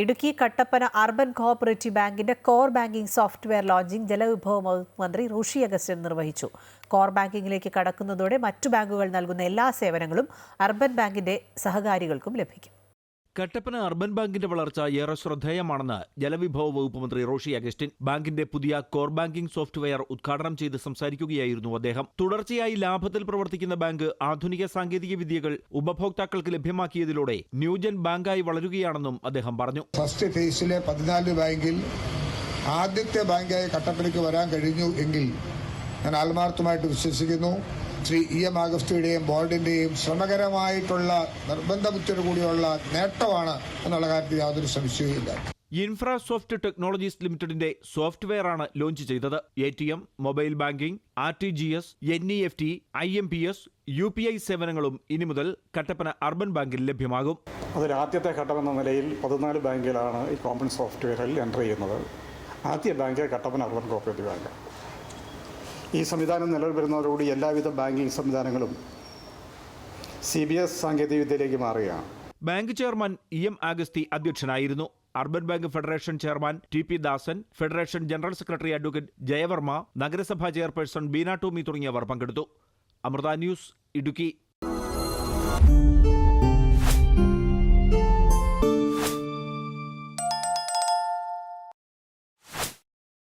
Idukki Kattappana urban cooperative ബാങ്കിന്റെ core banking software launching ജലവിഭവ വകുപ്പ് മന്ത്രി റോഷി അഗസ്റ്റ്യൻ നിർവഹിച്ചു. കോർ ബാങ്കിംഗിലേക്ക് കടക്കുന്നതോടെ മറ്റു ബാങ്കുകൾ നൽകുന്ന എല്ലാ സേവനങ്ങളും അർബൻ ബാങ്കിന്റെ സഹകാരികൾക്കും ലഭിക്കും. കട്ടപ്പന അർബൻ ബാങ്കിന്റെ വളർച്ച ഏറെ ശ്രദ്ധേയമാണെന്ന് ജലവിഭവ വകുപ്പ് മന്ത്രി റോഷി അഗസ്റ്റിൻ ബാങ്കിന്റെ പുതിയ കോർ ബാങ്കിംഗ് സോഫ്റ്റ്വെയർ ഉദ്ഘാടനം ചെയ്ത് സംസാരിക്കുകയായിരുന്നു അദ്ദേഹം. തുടർച്ചയായി ലാഭത്തിൽ പ്രവർത്തിക്കുന്ന ബാങ്ക് ആധുനിക സാങ്കേതിക വിദ്യകൾ ഉപഭോക്താക്കൾക്ക് ലഭ്യമാക്കിയതിലൂടെ ന്യൂജൻ ബാങ്കായി വളരുകയാണെന്നും അദ്ദേഹം പറഞ്ഞു. ഫസ്റ്റ് ഫേസിലെ പതിനാല് ബാങ്കിൽ ആദ്യത്തെ ബാങ്കായി കട്ടപ്പനയ്ക്ക് വരാൻ കഴിഞ്ഞു എങ്കിൽ ഞാൻ ആത്മാർത്ഥമായിട്ട് വിശ്വസിക്കുന്നു. ശ്രീ ഇ എം ആഗസ്റ്റിയുടെയും ബോർഡിന്റെയും ശ്രമകരമായിട്ടുള്ള നിർബന്ധബുദ്ധിയോടു കൂടിയുള്ള നേട്ടമാണ് എന്നുള്ള കാര്യത്തിൽ യാതൊരു സംശയവുമില്ല. ഇൻഫ്രാസോഫ്റ്റ് ടെക്നോളജീസ് ലിമിറ്റഡിന്റെ സോഫ്റ്റ്വെയർ ആണ് ലോഞ്ച് ചെയ്തത്. A T M mobile banking R T G S N E F T I M P S U P I സേവനങ്ങളും ഇനി മുതൽ കട്ടപ്പന അർബൻ ബാങ്കിൽ ലഭ്യമാകും. അതൊരു ആദ്യത്തെ ഘട്ടമെന്ന നിലയിൽ പതിനാല് ബാങ്കിലാണ് ഈ കോമൺ സോഫ്റ്റ്വെയറിൽ എന്റർ ചെയ്യുന്നത്. ആദ്യ bank Kattappana urban cooperative bank. ഈ സംവിധാനം നിലവിൽ വരുന്നതോടുകൂടി എല്ലാവിധ ബാങ്കിങ് സംവിധാനങ്ങളും സി ബി എസ് സാങ്കേതികവിദ്യയിലേക്ക് മാറുകയാണ്. Bank chairman E M Augusthy അധ്യക്ഷനായിരുന്നു. Urban bank federation chairman T P Dasan federation general secretary advocate Jayavarma നഗരസഭാ ചെയർപേഴ്സൺ ബീന ടോമി തുടങ്ങിയവർ പങ്കെടുത്തു. അമൃത ന്യൂസ് ഇടുക്കി.